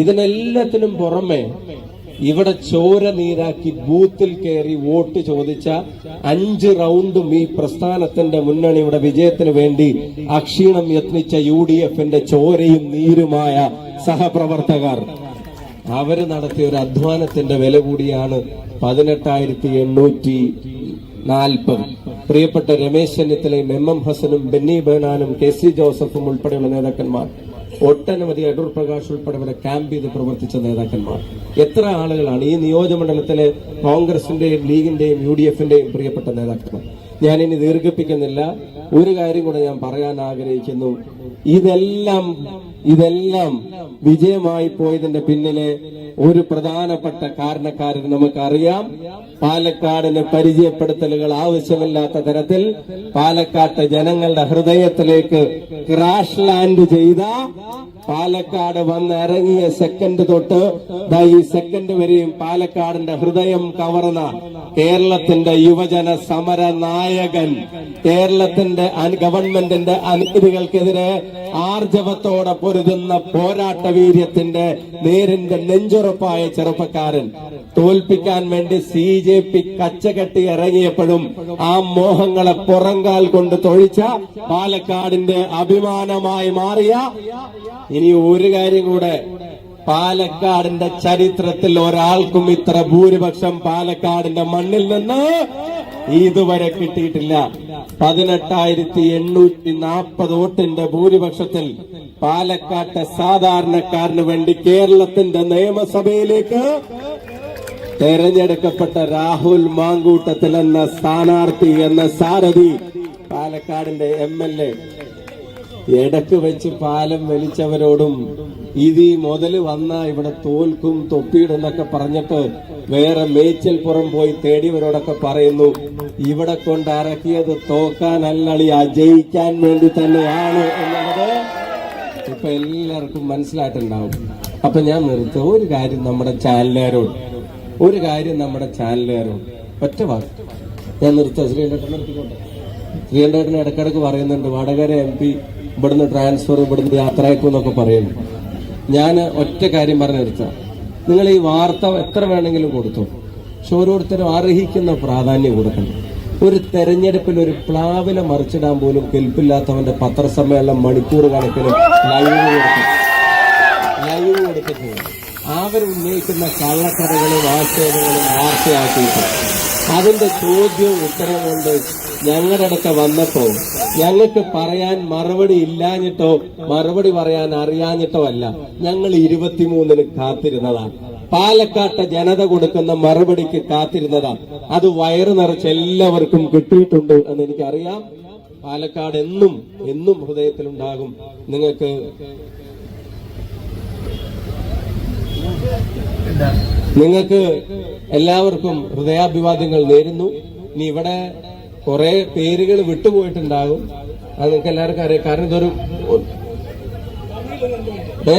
ഇതിനെല്ലാത്തിനും പുറമെ ഇവിടെ ചോര നീരാക്കി ബൂത്തിൽ കയറി വോട്ട് ചോദിച്ച അഞ്ച് റൗണ്ടും ഈ പ്രസ്ഥാനത്തിന്റെ മുന്നണിയുടെ വിജയത്തിന് വേണ്ടി അക്ഷീണം യത്നിച്ച യു ഡി എഫിന്റെ ചോരയും നീരുമായ സഹപ്രവർത്തകർ. അവർ നടത്തിയ ഒരു അധ്വാനത്തിന്റെ വില കൂടിയാണ് പതിനെട്ടായിരത്തി എണ്ണൂറ്റി നാൽപ്പത്. പ്രിയപ്പെട്ട രമേശ് ചെന്നിത്തലയും എം എം ഹസനും ബെന്നി ബേനാനും കെ സി ജോസഫും ഉൾപ്പെടെയുള്ള നേതാക്കന്മാർ. ഒട്ടനവധി അടൂർ പ്രകാശ് ഉൾപ്പെടെ ഇവിടെ ക്യാമ്പ് ചെയ്ത് പ്രവർത്തിച്ച നേതാക്കന്മാർ. എത്ര ആളുകളാണ് ഈ നിയോജകമണ്ഡലത്തിലെ കോൺഗ്രസിന്റെയും ലീഗിന്റെയും യു ഡി എഫിന്റെയും പ്രിയപ്പെട്ട നേതാക്കന്മാർ? ഞാനിനി ദീർഘിപ്പിക്കുന്നില്ല. ഒരു കാര്യം കൂടെ ഞാൻ പറയാൻ ആഗ്രഹിക്കുന്നു. ഇതെല്ലാം ഇതെല്ലാം വിജയമായി പോയതിന്റെ പിന്നിലെ ഒരു പ്രധാനപ്പെട്ട കാരണക്കാരൻ നമുക്കറിയാം. പാലക്കാടിന് പരിചയപ്പെടുത്തലുകൾ ആവശ്യമില്ലാത്ത തരത്തിൽ പാലക്കാട്ട് ജനങ്ങളുടെ ഹൃദയത്തിലേക്ക് ക്രാഷ് ലാൻഡ് ചെയ്ത പാലക്കാട് വന്നിറങ്ങിയ സെക്കൻഡ് തൊട്ട് ഈ സെക്കൻഡ് വരെയും പാലക്കാടിന്റെ ഹൃദയം കവർന്ന കേരളത്തിന്റെ യുവജന സമര നായകൻ കേരളത്തിന്റെ ഗവൺമെന്റിന്റെ അനീതികൾക്കെതിരെ ആർജവത്തോടെ പൊരുതുന്ന പോരാട്ട വീര്യത്തിന്റെ നേരിന്റെ നെഞ്ചുറപ്പായ ചെറുപ്പക്കാരൻ. തോൽപ്പിക്കാൻ വേണ്ടി സി ജെ പി കച്ചകെട്ടി ഇറങ്ങിയപ്പോഴും ആ മോഹങ്ങളെ പുറങ്കാൽ കൊണ്ട് തൊഴിച്ച പാലക്കാടിന്റെ അഭിമാനമായി മാറിയ ഇനി ഒരു കാര്യം കൂടെ. പാലക്കാടിന്റെ ചരിത്രത്തിൽ ഒരാൾക്കും ഇത്ര ഭൂരിപക്ഷം പാലക്കാടിന്റെ മണ്ണിൽ നിന്ന് ഇതുവരെ കിട്ടിയിട്ടില്ല. പതിനെട്ടായിരത്തി എണ്ണൂറ്റി നാൽപ്പത് വോട്ടിന്റെ ഭൂരിപക്ഷത്തിൽ പാലക്കാട്ടെ സാധാരണക്കാരന് വേണ്ടി കേരളത്തിന്റെ നിയമസഭയിലേക്ക് തെരഞ്ഞെടുക്കപ്പെട്ട രാഹുൽ മാങ്കൂട്ടത്തിൽ എന്ന സ്ഥാനാർത്ഥി എന്ന സാരഥി പാലക്കാടിന്റെ എം എൽ എ ഇടയ്ക്ക് വെച്ച് പാലം വലിച്ചവരോടും ഇത് ഈ മുതൽ വന്ന ഇവിടെ തോൽക്കും തൊപ്പിയിടുന്നൊക്കെ പറഞ്ഞിട്ട് വേറെ മേച്ചൽപ്പുറം പോയി തേടിയവരോടൊക്കെ പറയുന്നു ഇവിടെ കൊണ്ട് ഇറക്കിയത് തോക്കാനല്ലളി അജയിക്കാൻ വേണ്ടി തന്നെയാണ് എന്നുള്ളത് ഇപ്പൊ എല്ലാവർക്കും മനസ്സിലായിട്ടുണ്ടാവും. അപ്പൊ ഞാൻ നിർത്തുക ഒരു കാര്യം നമ്മുടെ ചാനലുകാരോട് ഒരു കാര്യം നമ്മുടെ ചാനലുകാരോട് ഒറ്റ വാക്ക്. ഞാൻ നിർത്തുക ശ്രീ നിർത്തിക്കോട്ടെ. ശ്രീകണ്ഠേട്ടൻ ഇടക്കിടക്ക് പറയുന്നുണ്ട് വടകര എം പി ഇവിടുന്ന് ട്രാൻസ്ഫർ ഇവിടുന്ന് യാത്രയക്കും എന്നൊക്കെ പറയുന്നു. ഞാൻ ഒറ്റ കാര്യം പറഞ്ഞു നിർത്താം നിങ്ങൾ ഈ വാർത്ത എത്ര വേണമെങ്കിലും കൊടുത്തു. പക്ഷെ ഓരോരുത്തരും അർഹിക്കുന്ന പ്രാധാന്യം കൊടുക്കണം. ഒരു തെരഞ്ഞെടുപ്പിൽ ഒരു പ്ലാവില മറിച്ചിടാൻ പോലും കെൽപ്പില്ലാത്തവന്റെ പത്രസമ്മേളനം മണിക്കൂർ കണക്കിന് ലൈവ് ലൈവ് കൊടുത്തിട്ടുണ്ട്. അവരുന്നയിക്കുന്ന കള്ളക്കഥകളും ആക്ഷേപങ്ങളും വാർത്തയാക്കിയിട്ട് അതിന്റെ ചോദ്യവും ഉത്തരവും കൊണ്ട് ഞങ്ങളുടെ അടുക്ക വന്നപ്പോ ഞങ്ങൾക്ക് പറയാൻ മറുപടി ഇല്ലാഞ്ഞിട്ടോ മറുപടി പറയാൻ അറിയാഞ്ഞിട്ടോ അല്ല ഞങ്ങൾ ഇരുപത്തിമൂന്നിന് കാത്തിരുന്നതാണ്. പാലക്കാട്ടെ ജനത കൊടുക്കുന്ന മറുപടിക്ക് കാത്തിരുന്നതാണ്. അത് വയറു നിറച്ച് എല്ലാവർക്കും കിട്ടിയിട്ടുണ്ട് എന്ന് എനിക്കറിയാം. പാലക്കാട് എന്നും എന്നും ഹൃദയത്തിലുണ്ടാകും. നിങ്ങൾക്ക് നിങ്ങൾക്ക് എല്ലാവർക്കും ഹൃദയാഭിവാദ്യങ്ങൾ നേരുന്നു. ഇനി ഇവിടെ കുറെ പേരുകൾ വിട്ടുപോയിട്ടുണ്ടാകും. അത് നിങ്ങൾക്ക് എല്ലാവർക്കും അറിയാം. കാരണം ഇതൊരു ഏ?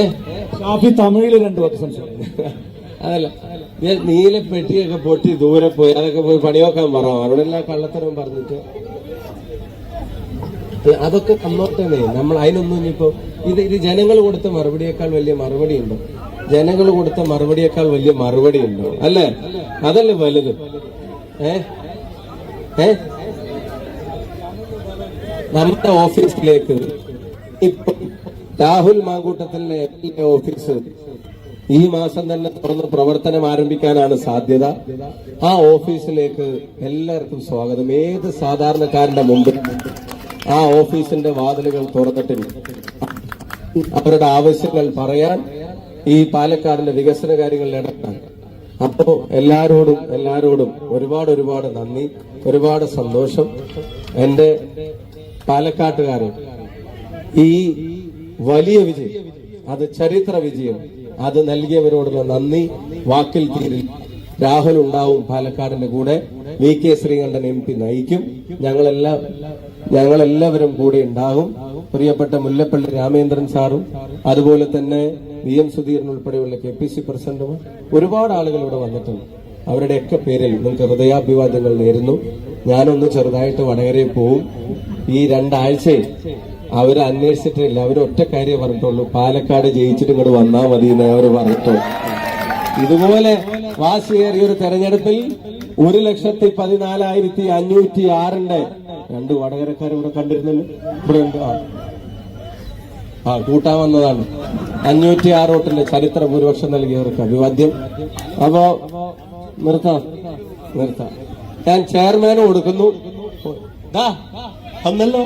ഷാഫി തമിഴിൽ രണ്ടു വാക്ക് സംസാരിക്കും. അതല്ല ഞാൻ നീല പെട്ടിയൊക്കെ പൊട്ടി ദൂരെ പോയി അതൊക്കെ പോയി പണിയോക്കാൻ പറഞ്ഞു? അവിടെ എല്ലാം കള്ളത്തരം പറഞ്ഞിട്ട്. അതൊക്കെ തന്നോട്ടേ നമ്മൾ അതിനൊന്നും ഇനിയിപ്പോ ഇത് ഇത് ജനങ്ങൾ കൊടുത്ത മറുപടിയേക്കാൾ വലിയ മറുപടി ഉണ്ടോ ജനങ്ങൾ കൊടുത്ത മറുപടിയേക്കാൾ വലിയ മറുപടി ഉണ്ടോ അല്ലേ? അതല്ലേ വലുത്? ഏ? ഏ? നമ്മുടെ ഓഫീസിലേക്ക് ഇപ്പൊ രാഹുൽ മാങ്കൂട്ടത്തിന്റെ എം ഓഫീസ് ഈ മാസം തന്നെ തുറന്ന് പ്രവർത്തനം ആരംഭിക്കാനാണ് സാധ്യത. ആ ഓഫീസിലേക്ക് എല്ലാവർക്കും സ്വാഗതം. ഏത് സാധാരണക്കാരന്റെ മുമ്പിൽ ആ ഓഫീസിന്റെ വാതിലുകൾ തുറന്നിട്ടില്ല? അവരുടെ ആവശ്യങ്ങൾ പറയാൻ ഈ പാലക്കാടിന്റെ വികസന കാര്യങ്ങളിൽ ഇടപെടാൻ. അപ്പോ എല്ലാരോടും എല്ലാരോടും ഒരുപാട് ഒരുപാട് നന്ദി ഒരുപാട് സന്തോഷം. എന്റെ പാലക്കാട്ടുകാരൻ ഈ വലിയ വിജയം അത് ചരിത്ര വിജയം അത് നൽകിയവരോടുള്ള നന്ദി. വാക്കിൽ തീരിൽ രാഹുൽ ഉണ്ടാവും പാലക്കാടിന്റെ കൂടെ. V K Sreekandan M P നയിക്കും. ഞങ്ങളെല്ലാം ഞങ്ങളെല്ലാവരും കൂടെ ഉണ്ടാകും. പ്രിയപ്പെട്ട മുല്ലപ്പള്ളി രാമേന്ദ്രൻ സാറും അതുപോലെ തന്നെ വി എം സുധീരൻ ഉൾപ്പെടെയുള്ള കെ പി സി പ്രസിഡന്റുമാർ ഒരുപാട് ആളുകൾ ഇവിടെ വന്നിട്ടുണ്ട്. അവരുടെയൊക്കെ പേരിൽ നിങ്ങൾക്ക് ഹൃദയാഭിവാദ്യങ്ങൾ നേരുന്നു. ഞാനൊന്ന് ചെറുതായിട്ട് വടകരയിൽ പോവും. ഈ രണ്ടാഴ്ചയിൽ അവർ അന്വേഷിച്ചിട്ടില്ല അവർ ഒറ്റ കാര്യം പറഞ്ഞിട്ടുള്ളൂ. പാലക്കാട് ജയിച്ചിട്ട് ഇങ്ങോട്ട് വന്നാൽ മതി എന്ന് അവർ പറഞ്ഞിട്ടുള്ളൂ. ഇതുപോലെ വാശിയേറിയ ഒരു തെരഞ്ഞെടുപ്പിൽ ഒരു ലക്ഷത്തി പതിനാലായിരത്തി അഞ്ഞൂറ്റി ആറിന്റെ രണ്ട് വടകരക്കാർ ഇവിടെ കണ്ടിരുന്നല്ലോ. ഇവിടെ ഉണ്ട്. ആ. കൂട്ടാൻ വന്നതാണ്. അഞ്ഞൂറ്റി ആറ് വോട്ടിന്റെ ചരിത്ര ഭൂരിപക്ഷം നൽകിയവർക്ക് അഭിവാദ്യം. അപ്പോ നിർത്താം നിർത്താം. ഞാൻ ചെയർമാന് കൊടുക്കുന്നു. അന്നല്ലോ